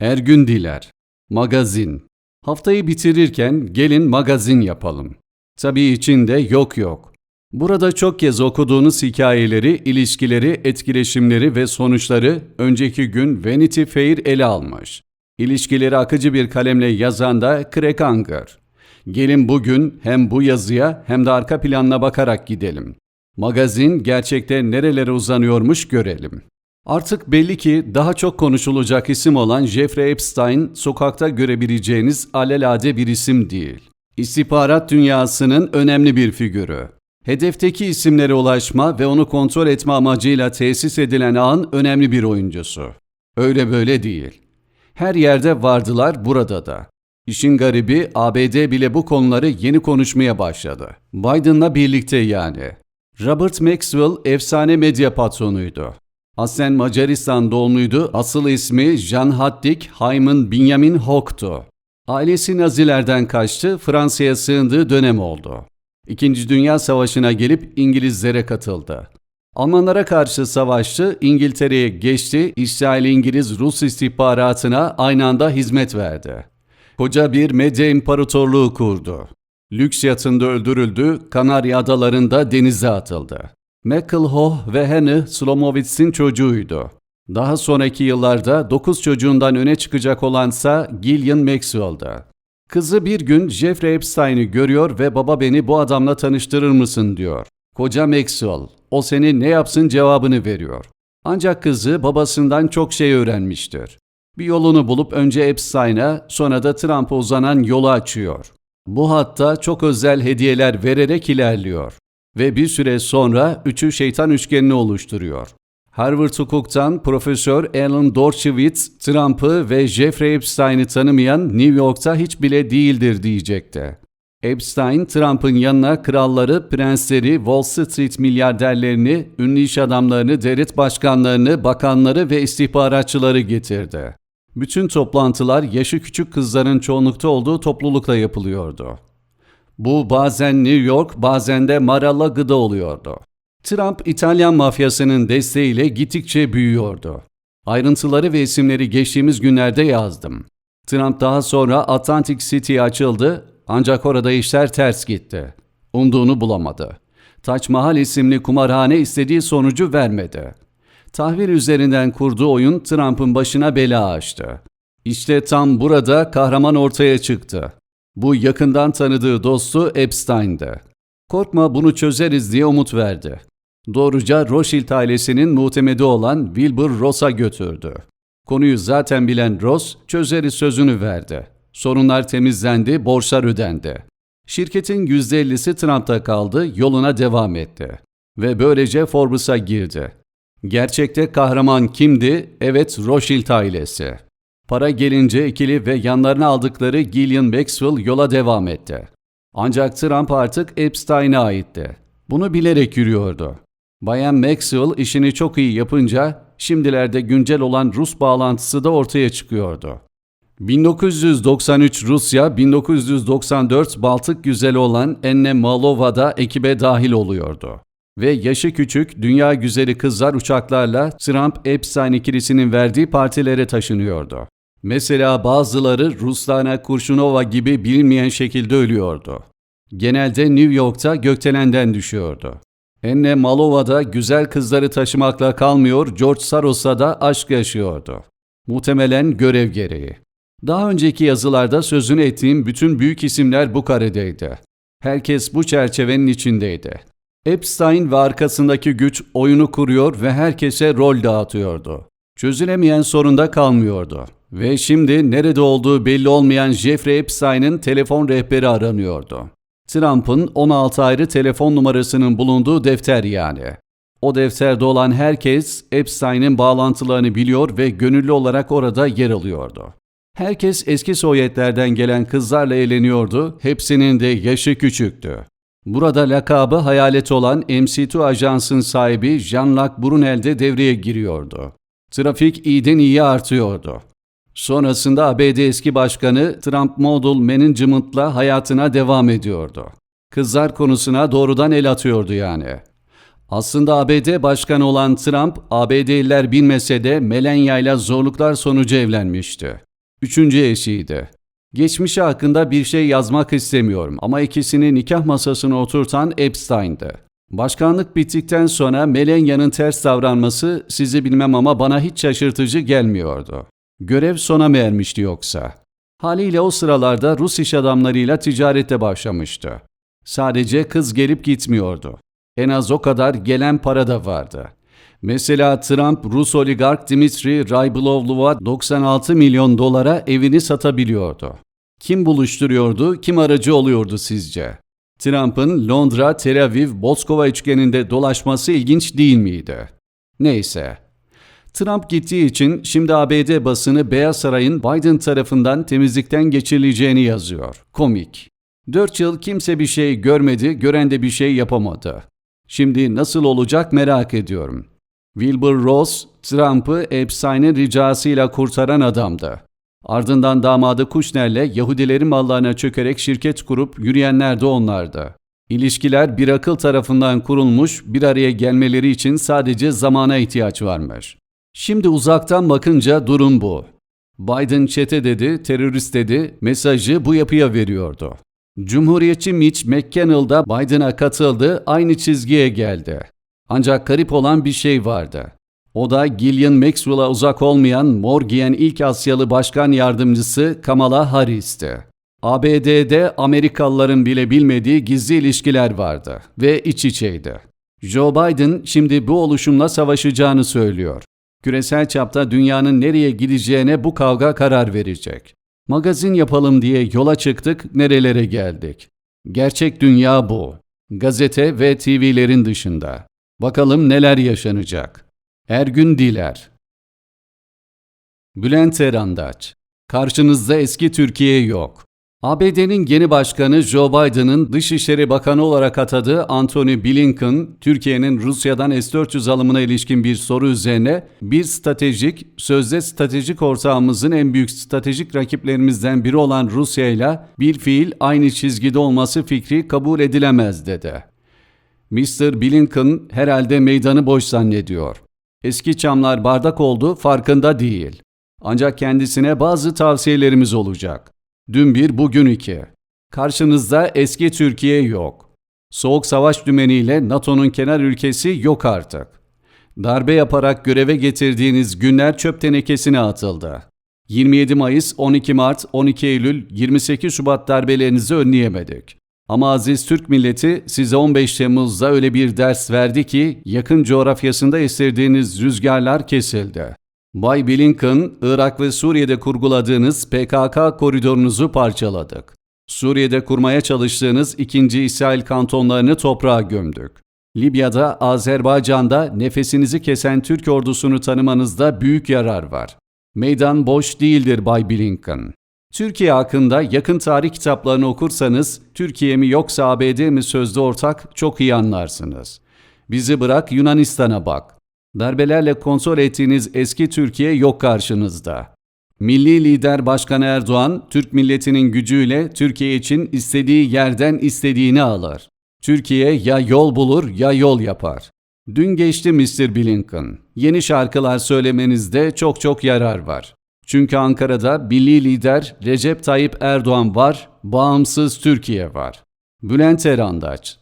Ergün Diler Magazin Haftayı bitirirken gelin magazin yapalım. Tabii içinde yok yok. Burada çok kez okuduğunuz hikayeleri, ilişkileri, etkileşimleri ve sonuçları önceki gün Vanity Fair ele almış. İlişkileri akıcı bir kalemle yazan da Craig Unger. Gelin bugün hem bu yazıya hem de arka planına bakarak gidelim. Magazin gerçekte nerelere uzanıyormuş görelim. Artık belli ki daha çok konuşulacak isim olan Jeffrey Epstein sokakta görebileceğiniz alelade bir isim değil. İstihbarat dünyasının önemli bir figürü. Hedefteki isimlere ulaşma ve onu kontrol etme amacıyla tesis edilen ağın önemli bir oyuncusu. Öyle böyle değil. Her yerde vardılar burada da. İşin garibi ABD bile bu konuları yeni konuşmaya başladı. Biden'la birlikte yani. Robert Maxwell efsane medya patronuydu. Aslen Macaristan doğumluydu. Asıl ismi Jan Hattik Hyman Benjamin Hock'tu. Ailesi Nazilerden kaçtı, Fransa'ya sığındığı dönem oldu. İkinci Dünya Savaşı'na gelip İngilizlere katıldı. Almanlara karşı savaştı, İngiltere'ye geçti, İsrail İngiliz Rus istihbaratına aynı anda hizmet verdi. Koca bir medya imparatorluğu kurdu. Lüks yatında öldürüldü, Kanarya Adaları'nda denize atıldı. McElhoe ve Henry Slomowitz'in çocuğuydu. Daha sonraki yıllarda 9 çocuğundan öne çıkacak olansa Gillian Maxwell'dı. Kızı bir gün Jeffrey Epstein'i görüyor ve baba beni bu adamla tanıştırır mısın diyor. Koca Maxwell, o seni ne yapsın cevabını veriyor. Ancak kızı babasından çok şey öğrenmiştir. Bir yolunu bulup önce Epstein'a sonra da Trump'a uzanan yolu açıyor. Bu hatta çok özel hediyeler vererek ilerliyor. Ve bir süre sonra üçü şeytan üçgenini oluşturuyor. Harvard Hukuk'tan Profesör Alan Dershowitz, Trump'ı ve Jeffrey Epstein'i tanımayan New York'ta hiç bile değildir diyecekti. Epstein, Trump'ın yanına kralları, prensleri, Wall Street milyarderlerini, ünlü iş adamlarını, devlet başkanlarını, bakanları ve istihbaratçıları getirdi. Bütün toplantılar yaşı küçük kızların çoğunlukta olduğu toplulukla yapılıyordu. Bu bazen New York, bazen de Mar-a-Lago'da oluyordu. Trump, İtalyan mafyasının desteğiyle gittikçe büyüyordu. Ayrıntıları ve isimleri geçtiğimiz günlerde yazdım. Trump daha sonra Atlantic City'ye açıldı ancak orada işler ters gitti. Umduğunu bulamadı. Taç Mahal isimli kumarhane istediği sonucu vermedi. Tahvil üzerinden kurduğu oyun Trump'ın başına bela açtı. İşte tam burada kahraman ortaya çıktı. Bu yakından tanıdığı dostu Epstein'di. Korkma bunu çözeriz diye umut verdi. Doğruca Rothschild ailesinin muhtemedi olan Wilbur Ross'a götürdü. Konuyu zaten bilen Ross çözeriz sözünü verdi. Sorunlar temizlendi, borçlar ödendi. Şirketin %50'si Trump'ta kaldı, yoluna devam etti. Ve böylece Forbes'a girdi. Gerçekte kahraman kimdi? Evet, Rothschild ailesi. Para gelince ikili ve yanlarına aldıkları Gillian Maxwell yola devam etti. Ancak Trump artık Epstein'e aitti. Bunu bilerek yürüyordu. Bayan Maxwell işini çok iyi yapınca şimdilerde güncel olan Rus bağlantısı da ortaya çıkıyordu. 1993 Rusya, 1994 Baltık güzeli olan Enne Malova da ekibe dahil oluyordu. Ve yaşı küçük dünya güzeli kızlar uçaklarla Trump-Epstein ikilisinin verdiği partilere taşınıyordu. Mesela bazıları Ruslana Kurşunova gibi bilinmeyen şekilde ölüyordu. Genelde New York'ta gökdelenden düşüyordu. Enne Malova da güzel kızları taşımakla kalmıyor, George Soros'a da aşk yaşıyordu. Muhtemelen görev gereği. Daha önceki yazılarda sözünü ettiğim bütün büyük isimler bu karedeydi. Herkes bu çerçevenin içindeydi. Epstein ve arkasındaki güç oyunu kuruyor ve herkese rol dağıtıyordu. Çözülemeyen sorunda kalmıyordu. Ve şimdi nerede olduğu belli olmayan Jeffrey Epstein'in telefon rehberi aranıyordu. Trump'ın 16 ayrı telefon numarasının bulunduğu defter yani. O defterde olan herkes Epstein'in bağlantılarını biliyor ve gönüllü olarak orada yer alıyordu. Herkes eski Sovyetlerden gelen kızlarla eğleniyordu, hepsinin de yaşı küçüktü. Burada lakabı hayalet olan MC2 ajansın sahibi Jean-Luc Brunel de devreye giriyordu. Trafik iyiden iyi artıyordu. Sonrasında ABD eski başkanı Trump Model Management'la hayatına devam ediyordu. Kızlar konusuna doğrudan el atıyordu yani. Aslında ABD başkanı olan Trump, ABD'liler bilmese de Melania ile zorluklar sonucu evlenmişti. Üçüncü eşiydi. Geçmişi hakkında bir şey yazmak istemiyorum ama ikisini nikah masasına oturtan Epstein'dı. Başkanlık bittikten sonra Melenya'nın ters davranması sizi bilmem ama bana hiç şaşırtıcı gelmiyordu. Görev sona mı ermişti yoksa? Haliyle o sıralarda Rus iş adamlarıyla ticarete başlamıştı. Sadece kız gelip gitmiyordu. En az o kadar gelen para da vardı. Mesela Trump Rus oligark Dmitri Raybulovlu'ya 96 milyon dolara evini satabiliyordu. Kim buluşturuyordu, kim aracı oluyordu sizce? Trump'ın Londra, Tel Aviv, Moskova üçgeninde dolaşması ilginç değil miydi? Neyse. Trump gittiği için şimdi ABD basını Beyaz Saray'ın Biden tarafından temizlikten geçirileceğini yazıyor. Komik. Dört yıl kimse bir şey görmedi, gören de bir şey yapamadı. Şimdi nasıl olacak merak ediyorum. Wilbur Ross, Trump'ı Epstein'in ricasıyla kurtaran adamdı. Ardından damadı Kushner'le Yahudilerin mallarına çökerek şirket kurup yürüyenler de onlardı. İlişkiler bir akıl tarafından kurulmuş, bir araya gelmeleri için sadece zamana ihtiyaç varmış. Şimdi uzaktan bakınca durum bu. Biden çete dedi, terörist dedi, mesajı bu yapıya veriyordu. Cumhuriyetçi Mitch McConnell da Biden'a katıldı, aynı çizgiye geldi. Ancak garip olan bir şey vardı. O da Gillian Maxwell'a uzak olmayan mor giyen ilk Asyalı başkan yardımcısı Kamala Harris'ti. ABD'de Amerikalıların bile bilmediği gizli ilişkiler vardı ve iç içeydi. Joe Biden şimdi bu oluşumla savaşacağını söylüyor. Küresel çapta dünyanın nereye gideceğine bu kavga karar verecek. Magazin yapalım diye yola çıktık, nerelere geldik. Gerçek dünya bu. Gazete ve TV'lerin dışında. Bakalım neler yaşanacak. Ergün Diler Bülent Erandaç Karşınızda eski Türkiye yok. ABD'nin yeni başkanı Joe Biden'ın Dışişleri Bakanı olarak atadığı Antony Blinken, Türkiye'nin Rusya'dan S-400 alımına ilişkin bir soru üzerine bir stratejik, sözde stratejik ortağımızın en büyük stratejik rakiplerimizden biri olan Rusya ile bir fiil aynı çizgide olması fikri kabul edilemez dedi. Mr. Blinken herhalde meydanı boş zannediyor. Eski çamlar bardak oldu farkında değil. Ancak kendisine bazı tavsiyelerimiz olacak. Dün bir, bugün iki. Karşınızda eski Türkiye yok. Soğuk savaş dümeniyle NATO'nun kenar ülkesi yok artık. Darbe yaparak göreve getirdiğiniz günler çöp tenekesine atıldı. 27 Mayıs, 12 Mart, 12 Eylül, 28 Şubat darbelerinizi önleyemedik. Ama aziz Türk milleti size 15 Temmuz'da öyle bir ders verdi ki yakın coğrafyasında esirdiğiniz rüzgarlar kesildi. Bay Blinken, Irak ve Suriye'de kurguladığınız PKK koridorunuzu parçaladık. Suriye'de kurmaya çalıştığınız ikinci İsrail kantonlarını toprağa gömdük. Libya'da, Azerbaycan'da nefesinizi kesen Türk ordusunu tanımanızda büyük yarar var. Meydan boş değildir Bay Blinken. Türkiye hakkında yakın tarih kitaplarını okursanız Türkiye mi yoksa ABD mi sözde ortak çok iyi anlarsınız. Bizi bırak Yunanistan'a bak. Darbelerle kontrol ettiğiniz eski Türkiye yok karşınızda. Milli lider Başkan Erdoğan, Türk milletinin gücüyle Türkiye için istediği yerden istediğini alır. Türkiye ya yol bulur ya yol yapar. Dün geçti Mr. Blinken. Yeni şarkılar söylemenizde çok çok yarar var. Çünkü Ankara'da milli lider Recep Tayyip Erdoğan var, bağımsız Türkiye var. Bülent Erandaç